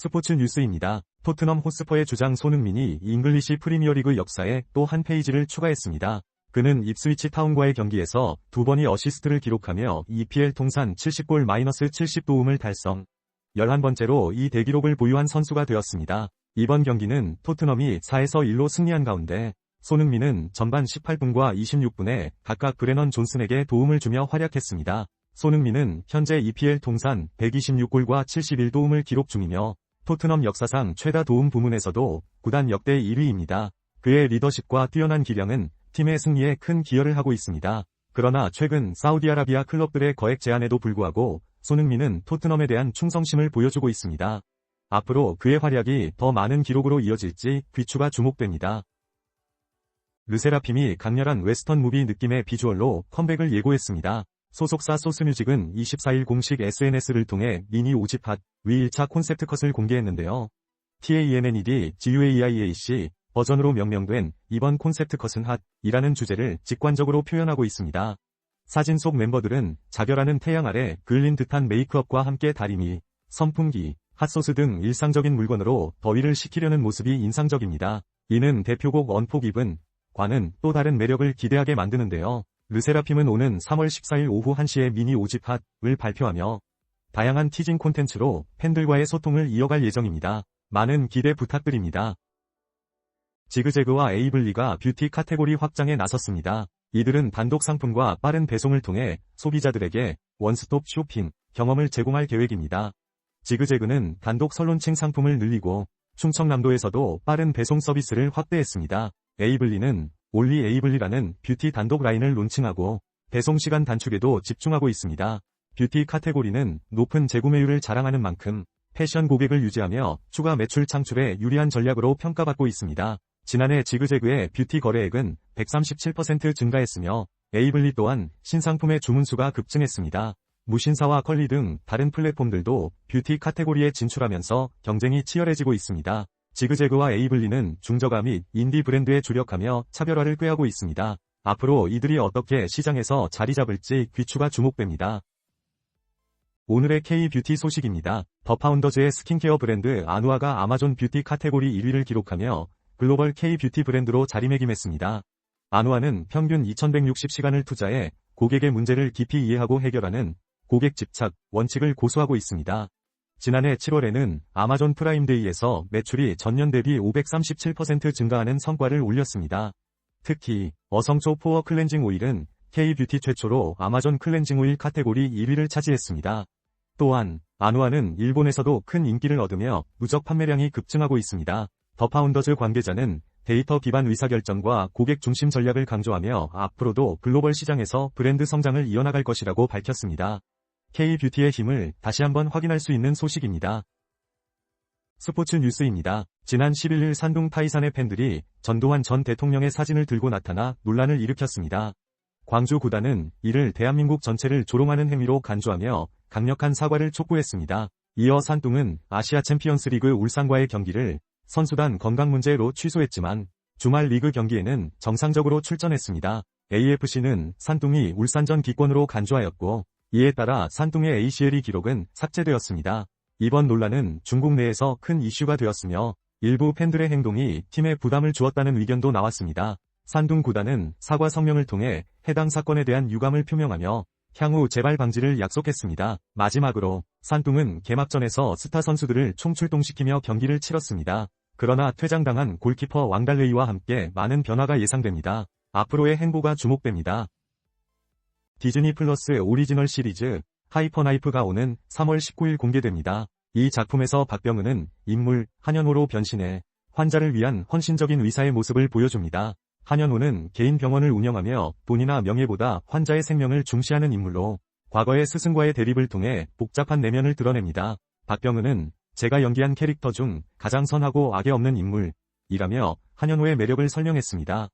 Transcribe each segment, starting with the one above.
스포츠 뉴스입니다. 토트넘 호스퍼의 주장 손흥민이 잉글리시 프리미어리그 역사에 또 한 페이지를 추가했습니다. 그는 입스위치 타운과의 경기에서 두 번의 어시스트를 기록하며 EPL 통산 70골-70도움을 달성. 11번째로 이 대기록을 보유한 선수가 되었습니다. 이번 경기는 토트넘이 4에서 1로 승리한 가운데 손흥민은 전반 18분과 26분에 각각 브레넌 존슨에게 도움을 주며 활약했습니다. 손흥민은 현재 EPL 통산 126골과 71도움을 기록 중이며 토트넘 역사상 최다 도움 부문에서도 구단 역대 1위입니다. 그의 리더십과 뛰어난 기량은 팀의 승리에 큰 기여를 하고 있습니다. 그러나 최근 사우디아라비아 클럽들의 거액 제한에도 불구하고 손흥민은 토트넘에 대한 충성심을 보여주고 있습니다. 앞으로 그의 활약이 더 많은 기록으로 이어질지 귀추가 주목됩니다. 르세라핌이 강렬한 웨스턴 무비 느낌의 비주얼로 컴백을 예고했습니다. 소속사 소스뮤직은 24일 공식 SNS를 통해 미니 5집 핫, 위 1차 콘셉트 컷을 공개했는데요. TANNED, GUAIAC 버전으로 명명된 이번 콘셉트 컷은 핫이라는 주제를 직관적으로 표현하고 있습니다. 사진 속 멤버들은 자결하는 태양 아래 그을린 듯한 메이크업과 함께 다리미, 선풍기, 핫소스 등 일상적인 물건으로 더위를 식히려는 모습이 인상적입니다. 이는 대표곡 입은 과는 또 다른 매력을 기대하게 만드는데요. 르세라핌은 오는 3월 14일 오후 1시에 미니 5집 핫을 발표하며 다양한 티징 콘텐츠로 팬들과의 소통을 이어갈 예정입니다. 많은 기대 부탁드립니다. 지그재그와 에이블리가 뷰티 카테고리 확장에 나섰습니다. 이들은 단독 상품과 빠른 배송을 통해 소비자들에게 원스톱 쇼핑 경험을 제공할 계획입니다. 지그재그는 단독 선론칭 상품을 늘리고 충청남도에서도 빠른 배송 서비스를 확대했습니다. 에이블리는 올리 에이블리라는 뷰티 단독 라인을 론칭하고 배송시간 단축에도 집중하고 있습니다. 뷰티 카테고리는 높은 재구매율을 자랑하는 만큼 패션 고객을 유지하며 추가 매출 창출에 유리한 전략으로 평가받고 있습니다. 지난해 지그재그의 뷰티 거래액은 137% 증가했으며 에이블리 또한 신상품의 주문수가 급증했습니다. 무신사와 컬리 등 다른 플랫폼들도 뷰티 카테고리에 진출하면서 경쟁이 치열해지고 있습니다. 지그재그와 에이블리는 중저가 및 인디 브랜드에 주력하며 차별화를 꾀하고 있습니다. 앞으로 이들이 어떻게 시장에서 자리 잡을지 귀추가 주목됩니다. 오늘의 K-뷰티 소식입니다. 더 파운더즈의 스킨케어 브랜드 아누아가 아마존 뷰티 카테고리 1위를 기록하며 글로벌 K-뷰티 브랜드로 자리매김했습니다. 아누아는 평균 2160시간을 투자해 고객의 문제를 깊이 이해하고 해결하는 고객 집착 원칙을 고수하고 있습니다. 지난해 7월에는 아마존 프라임데이에서 매출이 전년 대비 537% 증가하는 성과를 올렸습니다. 특히 어성초 포어 클렌징 오일은 K-뷰티 최초로 아마존 클렌징 오일 카테고리 1위를 차지했습니다. 또한 아누아는 일본에서도 큰 인기를 얻으며 누적 판매량이 급증하고 있습니다. 더 파운더즈 관계자는 데이터 기반 의사결정과 고객 중심 전략을 강조하며 앞으로도 글로벌 시장에서 브랜드 성장을 이어나갈 것이라고 밝혔습니다. K-뷰티의 힘을 다시 한번 확인할 수 있는 소식입니다. 스포츠 뉴스입니다. 지난 11일 산둥 타이산의 팬들이 전두환 전 대통령의 사진을 들고 나타나 논란을 일으켰습니다. 광주 구단은 이를 대한민국 전체를 조롱하는 행위로 간주하며 강력한 사과를 촉구했습니다. 이어 산둥은 아시아 챔피언스 리그 울산과의 경기를 선수단 건강 문제로 취소했지만 주말 리그 경기에는 정상적으로 출전했습니다. AFC는 산둥이 울산전 기권으로 간주하였고 이에 따라 산둥의 ACL이 기록은 삭제되었습니다. 이번 논란은 중국 내에서 큰 이슈가 되었으며 일부 팬들의 행동이 팀에 부담을 주었다는 의견도 나왔습니다. 산둥 구단은 사과 성명을 통해 해당 사건에 대한 유감을 표명하며 향후 재발 방지를 약속했습니다. 마지막으로 산둥은 개막전에서 스타 선수들을 총출동시키며 경기를 치렀습니다. 그러나 퇴장당한 골키퍼 왕달레이와 함께 많은 변화가 예상됩니다. 앞으로의 행보가 주목됩니다. 디즈니 플러스 오리지널 시리즈 하이퍼나이프가 오는 3월 19일 공개됩니다. 이 작품에서 박병은은 인물 한현호로 변신해 환자를 위한 헌신적인 의사의 모습을 보여줍니다. 한현호는 개인 병원을 운영하며 돈이나 명예보다 환자의 생명을 중시하는 인물로 과거의 스승과의 대립을 통해 복잡한 내면을 드러냅니다. 박병은은 제가 연기한 캐릭터 중 가장 선하고 악의 없는 인물이라며 한현호의 매력을 설명했습니다.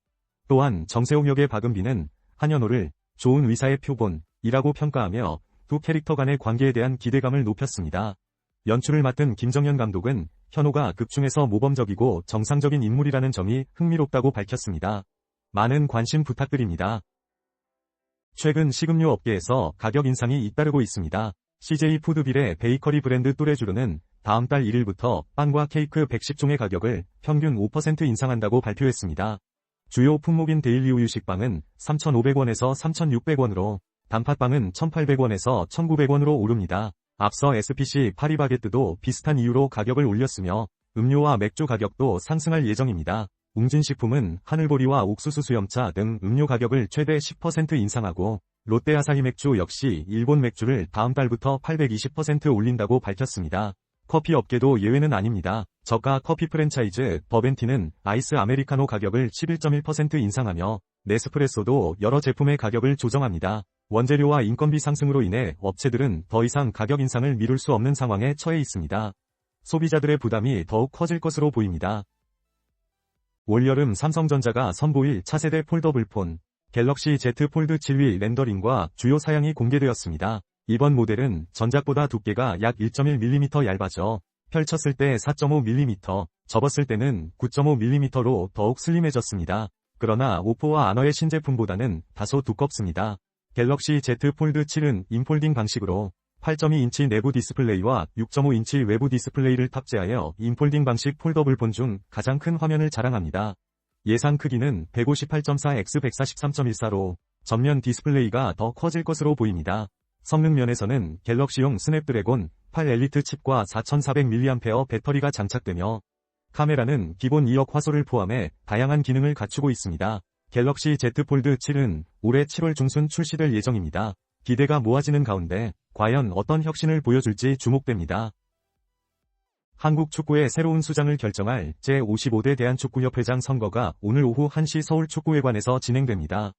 또한 정세호 역의 박은비는 한현호를 좋은 의사의 표본이라고 평가하며 두 캐릭터 간의 관계에 대한 기대감을 높였습니다. 연출을 맡은 김정현 감독은 현호가 극중에서 모범적이고 정상적인 인물이라는 점이 흥미롭다고 밝혔습니다. 많은 관심 부탁드립니다. 최근 식음료 업계에서 가격 인상이 잇따르고 있습니다. CJ 푸드빌의 베이커리 브랜드 또레주르는 다음 달 1일부터 빵과 케이크 110종의 가격을 평균 5% 인상한다고 발표했습니다. 주요 품목인 데일리 우유 식빵은 3,500원에서 3,600원으로, 단팥빵은 1,800원에서 1,900원으로 오릅니다. 앞서 SPC 파리바게뜨도 비슷한 이유로 가격을 올렸으며 음료와 맥주 가격도 상승할 예정입니다. 웅진식품은 하늘보리와 옥수수 수염차 등 음료 가격을 최대 10% 인상하고 롯데 아사히 맥주 역시 일본 맥주를 다음 달부터 820% 올린다고 밝혔습니다. 커피 업계도 예외는 아닙니다. 저가 커피 프랜차이즈 버벤티는 아이스 아메리카노 가격을 11.1% 인상하며 네스프레소도 여러 제품의 가격을 조정합니다. 원재료와 인건비 상승으로 인해 업체들은 더 이상 가격 인상을 미룰 수 없는 상황에 처해 있습니다. 소비자들의 부담이 더욱 커질 것으로 보입니다. 올여름 삼성전자가 선보일 차세대 폴더블폰 갤럭시 Z 폴드 7위 렌더링과 주요 사양이 공개되었습니다. 이번 모델은 전작보다 두께가 약 1.1mm 얇아져 펼쳤을 때 4.5mm, 접었을 때는 9.5mm로 더욱 슬림해졌습니다. 그러나 오포와 아너의 신제품보다는 다소 두껍습니다. 갤럭시 Z 폴드 7은 인폴딩 방식으로 8.2인치 내부 디스플레이와 6.5인치 외부 디스플레이를 탑재하여 인폴딩 방식 폴더블폰 중 가장 큰 화면을 자랑합니다. 예상 크기는 158.4x143.14로 전면 디스플레이가 더 커질 것으로 보입니다. 성능 면에서는 갤럭시용 스냅드래곤 8 엘리트 칩과 4400mAh 배터리가 장착되며 카메라는 기본 2억 화소를 포함해 다양한 기능을 갖추고 있습니다. 갤럭시 Z 폴드 7은 올해 7월 중순 출시될 예정입니다. 기대가 모아지는 가운데 과연 어떤 혁신을 보여줄지 주목됩니다. 한국 축구의 새로운 수장을 결정할 제55대 대한축구협회장 선거가 오늘 오후 1시 서울 축구회관에서 진행됩니다.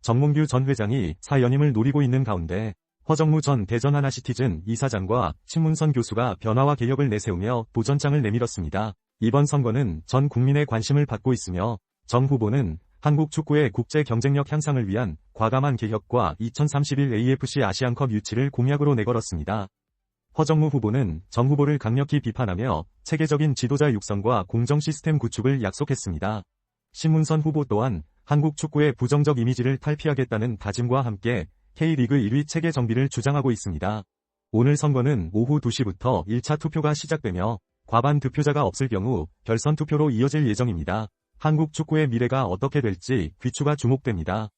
정몽규 전 회장이 사연임을 노리고 있는 가운데 허정무 전 대전 하나시티즌 이사장과 신문선 교수가 변화와 개혁을 내세우며 도전장을 내밀었습니다. 이번 선거는 전 국민의 관심을 받고 있으며 정 후보는 한국 축구의 국제 경쟁력 향상을 위한 과감한 개혁과 2031 AFC 아시안컵 유치를 공약으로 내걸었습니다. 허정무 후보는 정 후보를 강력히 비판하며 체계적인 지도자 육성과 공정 시스템 구축을 약속했습니다. 신문선 후보 또한 한국 축구의 부정적 이미지를 탈피하겠다는 다짐과 함께 K리그 1위 체계 정비를 주장하고 있습니다. 오늘 선거는 오후 2시부터 1차 투표가 시작되며 과반 득표자가 없을 경우 결선 투표로 이어질 예정입니다. 한국 축구의 미래가 어떻게 될지 귀추가 주목됩니다.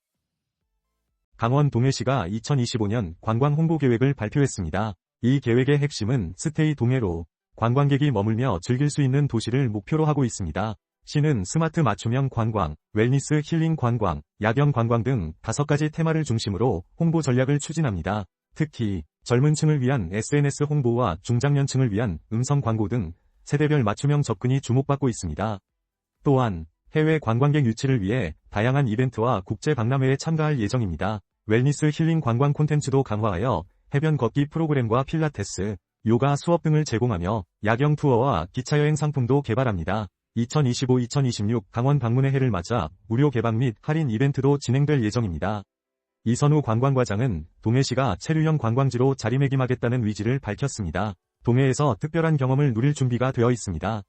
강원 동해시가 2025년 관광 홍보 계획을 발표했습니다. 이 계획의 핵심은 스테이 동해로 관광객이 머물며 즐길 수 있는 도시를 목표로 하고 있습니다. 시는 스마트 맞춤형 관광, 웰니스 힐링 관광, 야경 관광 등 다섯 가지 테마를 중심으로 홍보 전략을 추진합니다. 특히 젊은 층을 위한 SNS 홍보와 중장년층을 위한 음성 광고 등 세대별 맞춤형 접근이 주목받고 있습니다. 또한 해외 관광객 유치를 위해 다양한 이벤트와 국제 박람회에 참가할 예정입니다. 웰니스 힐링 관광 콘텐츠도 강화하여 해변 걷기 프로그램과 필라테스, 요가 수업 등을 제공하며 야경 투어와 기차 여행 상품도 개발합니다. 2025-2026 강원 방문의 해를 맞아 무료 개방 및 할인 이벤트도 진행될 예정입니다. 이선우 관광과장은 동해시가 체류형 관광지로 자리매김하겠다는 위지를 밝혔습니다. 동해에서 특별한 경험을 누릴 준비가 되어 있습니다.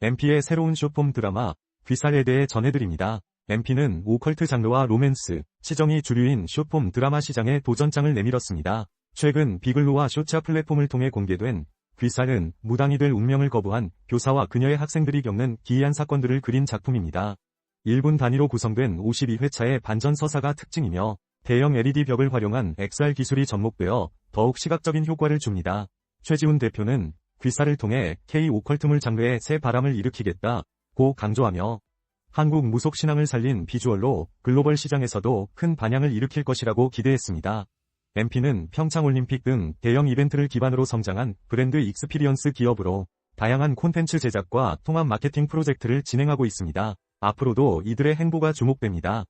MP의 새로운 쇼폼 드라마 귀살에 대해 전해드립니다. MP는 오컬트 장르와 로맨스, 시정이 주류인 쇼폼 드라마 시장에 도전장을 내밀었습니다. 최근 비글로와 쇼차 플랫폼을 통해 공개된 귀살은 무당이 될 운명을 거부한 교사와 그녀의 학생들이 겪는 기이한 사건들을 그린 작품입니다. 1분 단위로 구성된 52회차의 반전 서사가 특징이며 대형 LED 벽을 활용한 XR 기술이 접목되어 더욱 시각적인 효과를 줍니다. 최지훈 대표는 귀사를 통해 K 오컬트물 장르에 새 바람을 일으키겠다 고 강조하며 한국 무속 신앙을 살린 비주얼로 글로벌 시장에서도 큰 반향을 일으킬 것이라고 기대했습니다. MP는 평창올림픽 등 대형 이벤트를 기반으로 성장한 브랜드 익스피리언스 기업으로 다양한 콘텐츠 제작과 통합 마케팅 프로젝트를 진행하고 있습니다. 앞으로도 이들의 행보가 주목됩니다.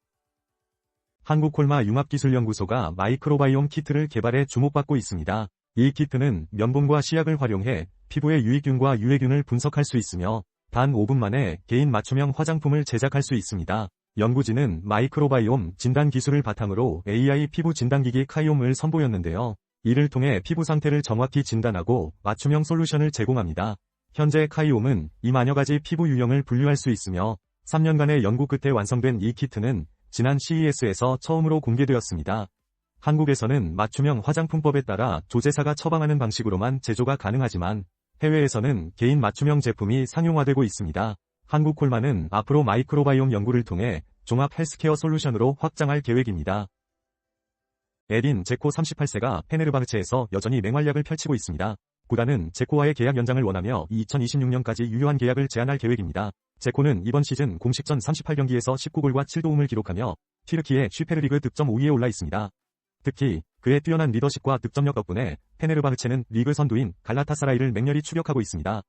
한국콜마 융합기술연구소가 마이크로바이옴 키트를 개발해 주목받고 있습니다. 이 키트는 면봉과 시약을 활용해 피부의 유익균과 유해균을 분석할 수 있으며 단 5분 만에 개인 맞춤형 화장품을 제작할 수 있습니다. 연구진은 마이크로바이옴 진단 기술을 바탕으로 AI 피부 진단기기 카이옴을 선보였는데요. 이를 통해 피부 상태를 정확히 진단하고 맞춤형 솔루션을 제공합니다. 현재 카이옴은 이 만여 가지 피부 유형을 분류할 수 있으며 3년간의 연구 끝에 완성된 이 키트는 지난 CES에서 처음으로 공개되었습니다. 한국에서는 맞춤형 화장품법에 따라 조제사가 처방하는 방식으로만 제조가 가능하지만 해외에서는 개인 맞춤형 제품이 상용화되고 있습니다. 한국콜마는 앞으로 마이크로바이옴 연구를 통해 종합 헬스케어 솔루션으로 확장할 계획입니다. 에딘 제코 38세가 페네르바흐체에서 여전히 맹활약을 펼치고 있습니다. 구단은 제코와의 계약 연장을 원하며 2026년까지 유효한 계약을 제한할 계획입니다. 제코는 이번 시즌 공식전 38경기에서 19골과 7도움을 기록하며 튀르키의 슈페르리그 득점 5위에 올라 있습니다. 특히 그의 뛰어난 리더십과 득점력 덕분에 페네르바흐체는 리그 선두인 갈라타사라이를 맹렬히 추격하고 있습니다.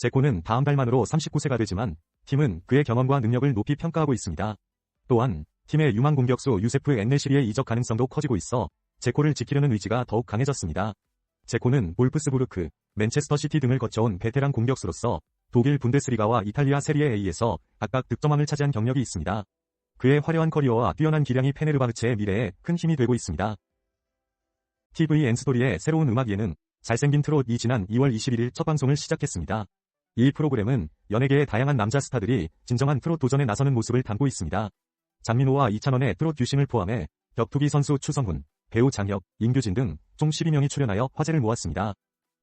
제코는 다음 달만으로 39세가 되지만 팀은 그의 경험과 능력을 높이 평가하고 있습니다. 또한 팀의 유망 공격수 유세프 엔네시리의 이적 가능성도 커지고 있어 제코를 지키려는 의지가 더욱 강해졌습니다. 제코는 볼프스부르크, 맨체스터 시티 등을 거쳐온 베테랑 공격수로서 독일 분데스리가와 이탈리아 세리에 A에서 각각 득점왕을 차지한 경력이 있습니다. 그의 화려한 커리어와 뛰어난 기량이 페네르바흐체의 미래에 큰 힘이 되고 있습니다. TV 엔스토리의 새로운 음악 예능 잘생긴 트롯이 지난 2월 21일 첫 방송을 시작했습니다. 이 프로그램은 연예계의 다양한 남자 스타들이 진정한 트롯 도전에 나서는 모습을 담고 있습니다. 장민호와 이찬원의 트롯 듀싱을 포함해 격투기 선수 추성훈, 배우 장혁, 임규진 등 총 12명이 출연하여 화제를 모았습니다.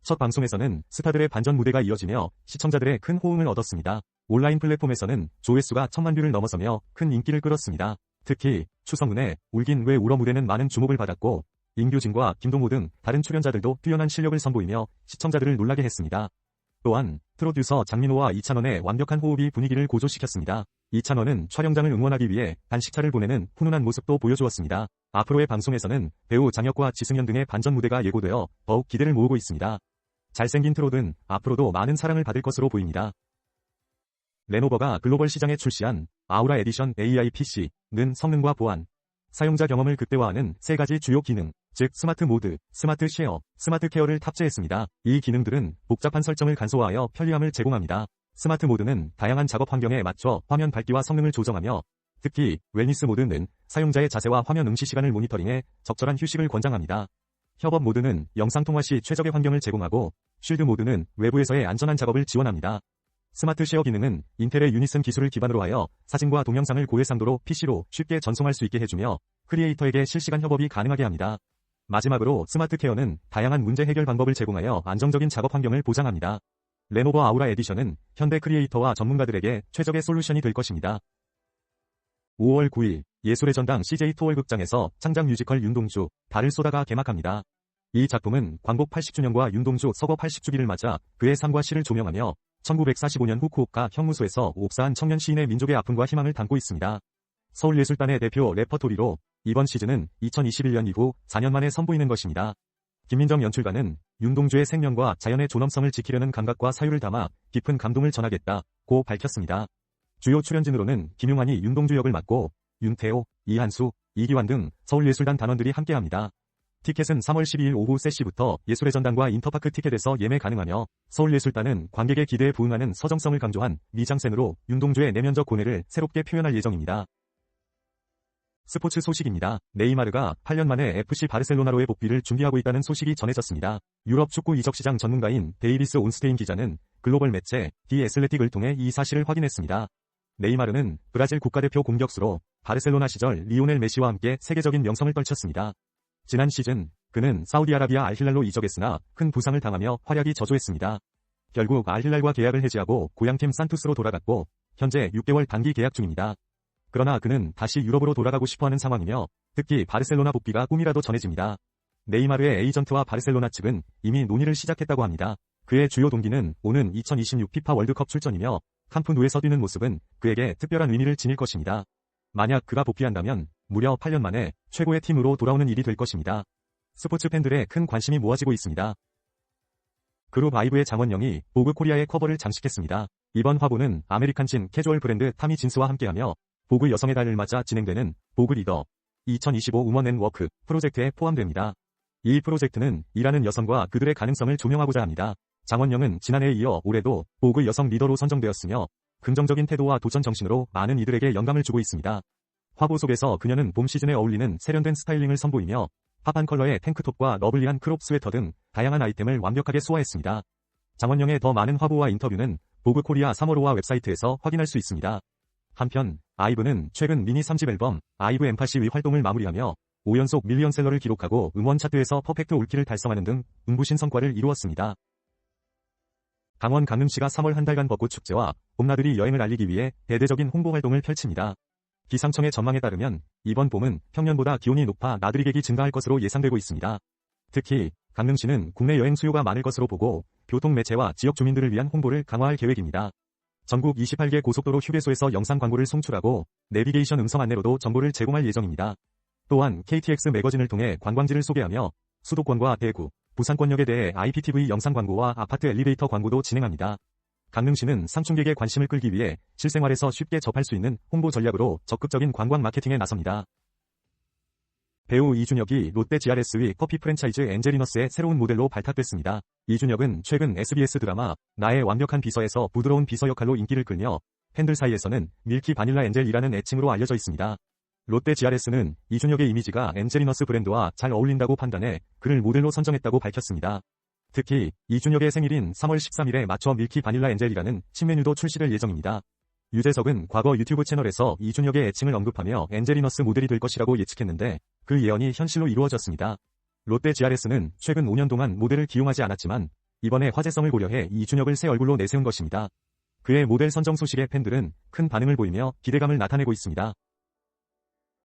첫 방송에서는 스타들의 반전 무대가 이어지며 시청자들의 큰 호응을 얻었습니다. 온라인 플랫폼에서는 조회수가 천만 뷰를 넘어서며 큰 인기를 끌었습니다. 특히 추성훈의 울긴 왜 울어 무대는 많은 주목을 받았고 임규진과 김동호 등 다른 출연자들도 뛰어난 실력을 선보이며 시청자들을 놀라게 했습니다. 또한 프로듀서 장민호와 이찬원의 완벽한 호흡이 분위기를 고조시켰습니다. 이찬원은 촬영장을 응원하기 위해 단식차를 보내는 훈훈한 모습도 보여주었습니다. 앞으로의 방송에서는 배우 장혁과 지승현 등의 반전 무대가 예고되어 더욱 기대를 모으고 있습니다. 잘생긴 트롯은 앞으로도 많은 사랑을 받을 것으로 보입니다. 레노버가 글로벌 시장에 출시한 아우라 에디션 AI PC는 성능과 보안, 사용자 경험을 극대화하는 세 가지 주요 기능, 즉 스마트 모드, 스마트 쉐어, 스마트 케어를 탑재했습니다. 이 기능들은 복잡한 설정을 간소화하여 편리함을 제공합니다. 스마트 모드는 다양한 작업 환경에 맞춰 화면 밝기와 성능을 조정하며 특히 웰니스 모드는 사용자의 자세와 화면 응시 시간을 모니터링해 적절한 휴식을 권장합니다. 협업 모드는 영상 통화 시 최적의 환경을 제공하고 쉴드 모드는 외부에서의 안전한 작업을 지원합니다. 스마트 쉐어 기능은 인텔의 유니슨 기술을 기반으로 하여 사진과 동영상을 고해상도로 PC로 쉽게 전송할 수 있게 해주며 크리에이터에게 실시간 협업이 가능하게 합니다. 마지막으로 스마트 케어는 다양한 문제 해결 방법을 제공하여 안정적인 작업 환경을 보장합니다. 레노버 아우라 에디션은 현대 크리에이터와 전문가들에게 최적의 솔루션이 될 것입니다. 5월 9일 예술의 전당 CJ 토월 극장에서 창작 뮤지컬 윤동주 달을 쏟아가 개막합니다. 이 작품은 광복 80주년과 윤동주 서거 80주기를 맞아 그의 삶과 시를 조명하며 1945년 후쿠오카 형무소에서 옥사한 청년 시인의 민족의 아픔과 희망을 담고 있습니다. 서울예술단의 대표 레퍼토리로 이번 시즌은 2021년 이후 4년 만에 선보이는 것입니다. 김민정 연출가는 윤동주의 생명과 자연의 존엄성을 지키려는 감각과 사유를 담아 깊은 감동을 전하겠다고 밝혔습니다. 주요 출연진으로는 김용환이 윤동주 역을 맡고 윤태호, 이한수, 이기환 등 서울예술단 단원들이 함께합니다. 티켓은 3월 12일 오후 3시부터 예술의 전당과 인터파크 티켓에서 예매 가능하며 서울예술단은 관객의 기대에 부응하는 서정성을 강조한 미장센으로 윤동주의 내면적 고뇌를 새롭게 표현할 예정입니다. 스포츠 소식입니다. 네이마르가 8년 만에 FC 바르셀로나로의 복귀를 준비하고 있다는 소식이 전해졌습니다. 유럽 축구 이적 시장 전문가인 데이비스 온스테인 기자는 글로벌 매체 디 애슬레틱을 통해 이 사실을 확인했습니다. 네이마르는 브라질 국가대표 공격수로 바르셀로나 시절 리오넬 메시와 함께 세계적인 명성을 떨쳤습니다. 지난 시즌 그는 사우디아라비아 알힐랄로 이적했으나 큰 부상을 당하며 활약이 저조했습니다. 결국 알힐랄과 계약을 해지하고 고향팀 산투스로 돌아갔고 현재 6개월 단기 계약 중입니다. 그러나 그는 다시 유럽으로 돌아가고 싶어하는 상황이며 특히 바르셀로나 복귀가 꿈이라도 전해집니다. 네이마르의 에이전트와 바르셀로나 측은 이미 논의를 시작했다고 합니다. 그의 주요 동기는 오는 2026 피파 월드컵 출전이며 캄프누에서 뛰는 모습은 그에게 특별한 의미를 지닐 것입니다. 만약 그가 복귀한다면 무려 8년 만에 최고의 팀으로 돌아오는 일이 될 것입니다. 스포츠 팬들의 큰 관심이 모아지고 있습니다. 그룹 아이브의 장원영이 보그 코리아의 커버를 장식했습니다. 이번 화보는 아메리칸진 캐주얼 브랜드 타미 진스와 함께하며 보그 여성의 달을 맞아 진행되는 보그 리더 2025 우먼 앤 워크 프로젝트에 포함됩니다. 이 프로젝트는 일하는 여성과 그들의 가능성을 조명하고자 합니다. 장원영은 지난해에 이어 올해도 보그 여성 리더로 선정되었으며 긍정적인 태도와 도전 정신으로 많은 이들에게 영감을 주고 있습니다. 화보 속에서 그녀는 봄 시즌에 어울리는 세련된 스타일링을 선보이며 팝한 컬러의 탱크톱과 러블리한 크롭 스웨터 등 다양한 아이템을 완벽하게 소화했습니다. 장원영의 더 많은 화보와 인터뷰는 보그 코리아 3월호와 웹사이트에서 확인할 수 있습니다. 한편 아이브는 최근 미니 3집 앨범 아이브 엠파시의 활동을 마무리하며 5연속 밀리언셀러를 기록하고 음원 차트에서 퍼펙트 올킬을 달성하는 등 눈부신 성과를 이루었습니다. 강원 강릉시가 3월 한 달간 벚꽃 축제와 봄나들이 여행을 알리기 위해 대대적인 홍보 활동을 펼칩니다. 기상청의 전망에 따르면 이번 봄은 평년보다 기온이 높아 나들이객이 증가할 것으로 예상되고 있습니다. 특히 강릉시는 국내 여행 수요가 많을 것으로 보고 교통 매체와 지역 주민들을 위한 홍보를 강화할 계획입니다. 전국 28개 고속도로 휴게소에서 영상 광고를 송출하고 내비게이션 음성 안내로도 정보를 제공할 예정입니다. 또한 KTX 매거진을 통해 관광지를 소개하며 수도권과 대구, 부산권역에 대해 IPTV 영상 광고와 아파트 엘리베이터 광고도 진행합니다. 강릉시는 상충객의 관심을 끌기 위해 실생활에서 쉽게 접할 수 있는 홍보 전략으로 적극적인 관광 마케팅에 나섭니다. 배우 이준혁이 롯데 GRS의 커피 프랜차이즈 엔젤리너스의 새로운 모델로 발탁됐습니다. 이준혁은 최근 SBS 드라마 나의 완벽한 비서에서 부드러운 비서 역할로 인기를 끌며 팬들 사이에서는 밀키 바닐라 엔젤이라는 애칭으로 알려져 있습니다. 롯데 GRS는 이준혁의 이미지가 엔젤리너스 브랜드와 잘 어울린다고 판단해 그를 모델로 선정했다고 밝혔습니다. 특히 이준혁의 생일인 3월 13일에 맞춰 밀키 바닐라 엔젤이라는 신메뉴도 출시될 예정입니다. 유재석은 과거 유튜브 채널에서 이준혁의 애칭을 언급하며 엔젤리너스 모델이 될 것이라고 예측했는데 그 예언이 현실로 이루어졌습니다. 롯데 GRS는 최근 5년 동안 모델을 기용하지 않았지만 이번에 화제성을 고려해 이준혁을 새 얼굴로 내세운 것입니다. 그의 모델 선정 소식에 팬들은 큰 반응을 보이며 기대감을 나타내고 있습니다.